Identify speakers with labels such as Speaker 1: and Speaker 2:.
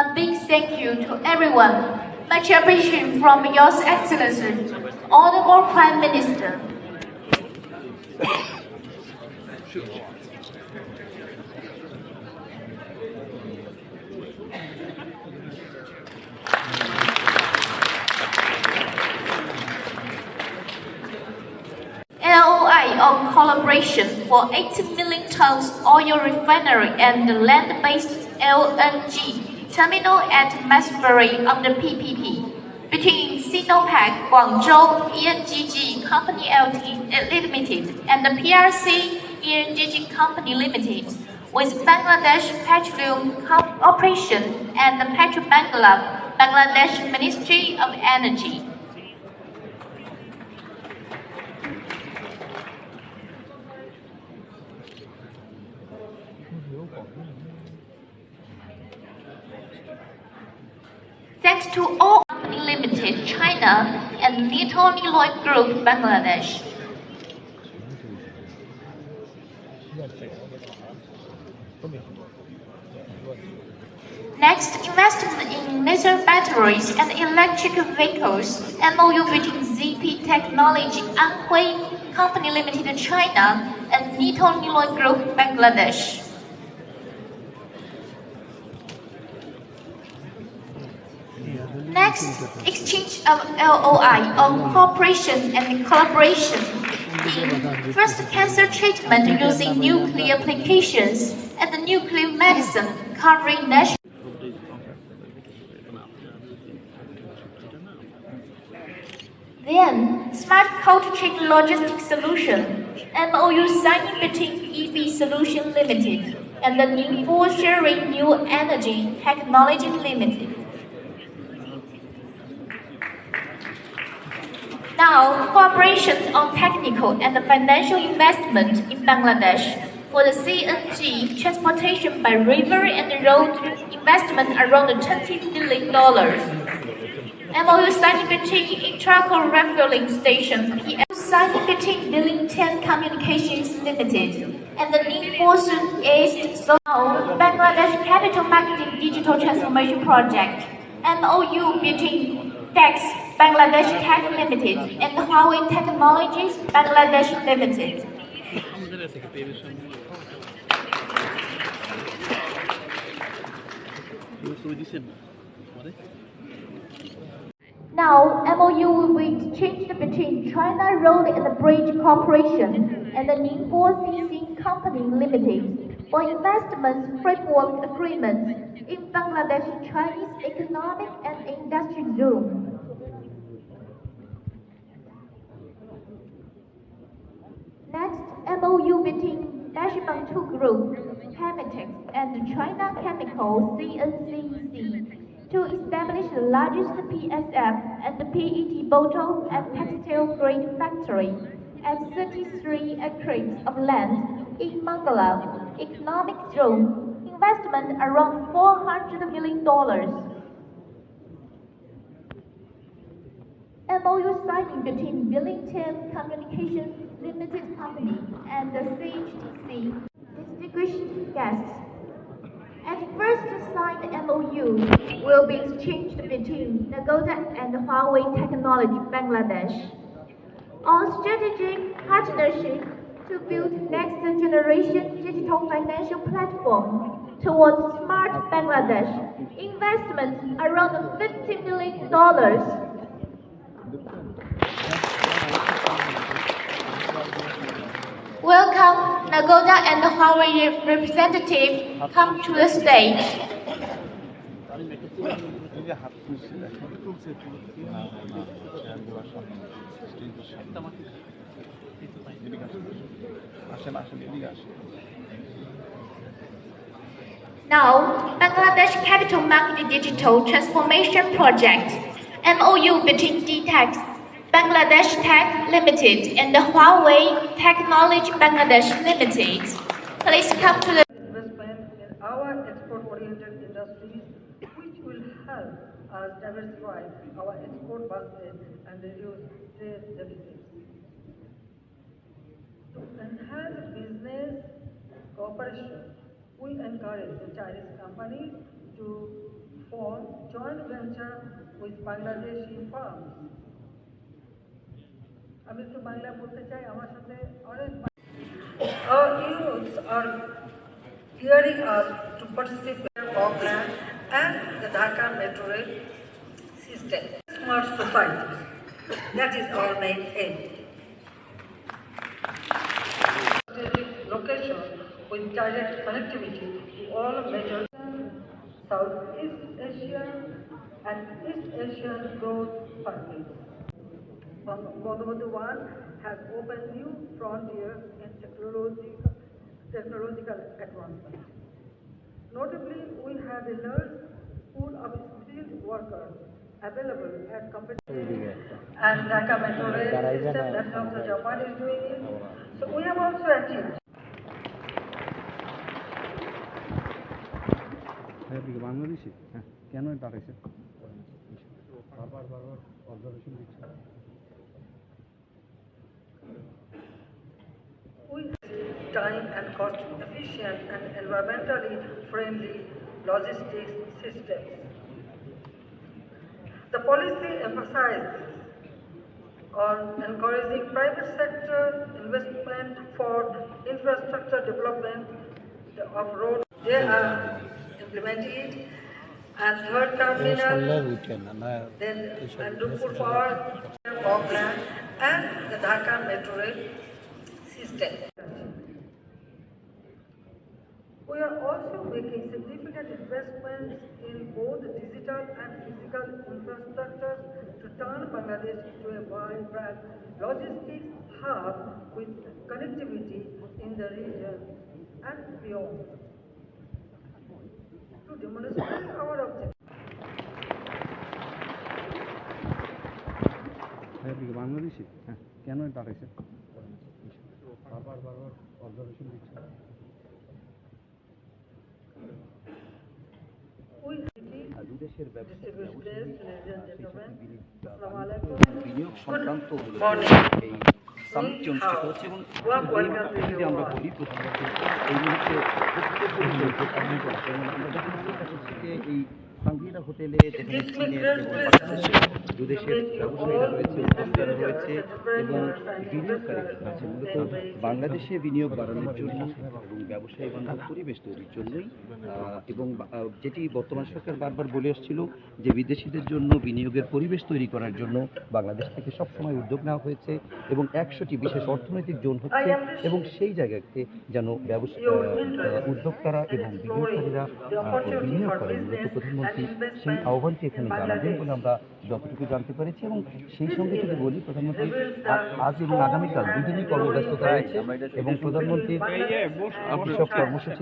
Speaker 1: A big thank you to everyone. Much appreciation from Your Excellency, Honorable Prime Minister. LOI on collaboration for 80 million tons oil refinery and land-based LNG terminal at Masbury under PPP between Sinopec Guangzhou ENGG Company Limited and the PRC ENGG Company Limited with Bangladesh Petroleum Corporation and the Petrobangla Bangladesh Ministry of Energy. Thanks to all Company Limited China and Nitoni Lloyd Group Bangladesh. Next, investment in laser batteries and electric vehicles. MOU between ZP Technology Anhui Company Limited China and Nitoni Lloyd Group Bangladesh. Next, exchange of LOI on cooperation and collaboration in first cancer treatment using nuclear applications and the nuclear medicine covering national. Then, Smart Cold Chain Logistics Solution, MOU signing between EB Solution Limited and the Ningbo Sharing New Energy Technology Limited. Now, cooperation on technical and financial investment in Bangladesh for the CNG transportation by river and road investment around $20 billion. MOU signed between Intraco Refueling Station PM signed between Billington Communications Limited and the Ningbo East Zone Bangladesh Capital Marketing Digital Transformation Project. MOU between DEX Bangladesh Tech Limited, and Huawei Technologies Bangladesh Limited. Now, MOU will be changed between China Road and Bridge Corporation and the Ningbo CC Company Limited for investment framework agreements in Bangladesh Chinese Economic and Industry Zone. Dashibantu Group, Chemetex, and China Chemical CNCC to establish the largest PSF and PET bottle and textile grade factory at 33 acres of land in Mangala Economic Zone, investment around $400 million. MOU signing between Billington Communications Limited Company and the CHTC distinguished guests. At first signed MOU will be exchanged between Nagoda and Huawei Technology Bangladesh on strategic partnership to build next generation digital financial platform towards smart Bangladesh. Investment around $50 million. welcome Nagoda and the Huawei representative come to the stage. Now, Bangladesh Capital Market Digital Transformation Project, MOU between DTECs Bangladesh Tech Limited, and the Huawei Technology Bangladesh Limited. Please come to the
Speaker 2: investment in our export-oriented industries, which will help us diversify our export basket and reduce trade deficits. To enhance business cooperation, we encourage the Chinese companies to form joint venture with Bangladeshi firms. আমি একটু বাংলা বলতে চাই আমার সাথে অনেক Our youths are gearing up to participate in Auckland and the Dhaka Metro Rail system. Smart society. That is our main aim. Strategic location with direct connectivity to all major Southeast Asia and East Asian growth markets. Bangladesh One has opened new frontiers in technological, technological advancement. Notably, we have a large pool of skilled workers available at competitive and Dhaka Metro Rail system, that's also Japan is doing it. So we have also achieved
Speaker 3: হ্যাঁ আপনি কি বাংলাদেশি হ্যাঁ কেন পাঠাইছে বারবার বারবার observation দিচ্ছে
Speaker 2: time and cost efficient and environmentally friendly logistics systems. The policy emphasizes on encouraging private sector investment for infrastructure development of roads. They are implementing it. And third terminal, then Andupur Power, Auckland, and the Dhaka Metro Rail system. We are also making significant investments in both digital and physical infrastructure to turn Bangladesh into a vibrant logistics hub with connectivity in the region and beyond. To demonstrate our objective.
Speaker 3: হ্যাঁ আপনি কি বাংলাদেশি হ্যাঁ কেন পাঠাইছে বারবার বারবার observation দিচ্ছে
Speaker 4: দেশের ব্যবসা বিনিয়োগ সংক্রান্ত এই সামিট অনুষ্ঠিত হচ্ছে এবং যদি আমরা বলি প্রথমত এই মুহূর্তে এই সাংঘিরা হোটেলে যেখানে চীনের বাংলাদেশের দুদেশের ব্যবসায়ীরা রয়েছে, উদ্যোক্তারা রয়েছে এবং বিনিয়োগকারী আছে মূলত বাংলাদেশে বিনিয়োগ বাড়ানোর জন্য এবং ব্যবসায়ী বান্ধব পরিবেশ তৈরির জন্যই এবং যেটি বর্তমান সরকার বারবার বলে আসছিল যে বিদেশিদের জন্য বিনিয়োগের পরিবেশ তৈরি করার জন্য বাংলাদেশ থেকে সবসময় উদ্যোগ নেওয়া হয়েছে এবং একশোটি বিশেষ অর্থনৈতিক জোন হচ্ছে এবং সেই জায়গাতে যেন ব্যবসা উদ্যোক্তারা এবং বিনিয়োগকারীরা বিনিয়োগ করেন। মূলত প্রধানমন্ত্রী সেই আহ্বানটি এখানে জানাবেন বলে আমরা যতটুকু জানতে পেরেছি এবং সেই সঙ্গে যদি বলি প্রধানমন্ত্রী আজ এবং আগামীকাল দুদিনই কর্মব্যস্ততা রয়েছে এবং প্রধানমন্ত্রীর সব কর্মসূচি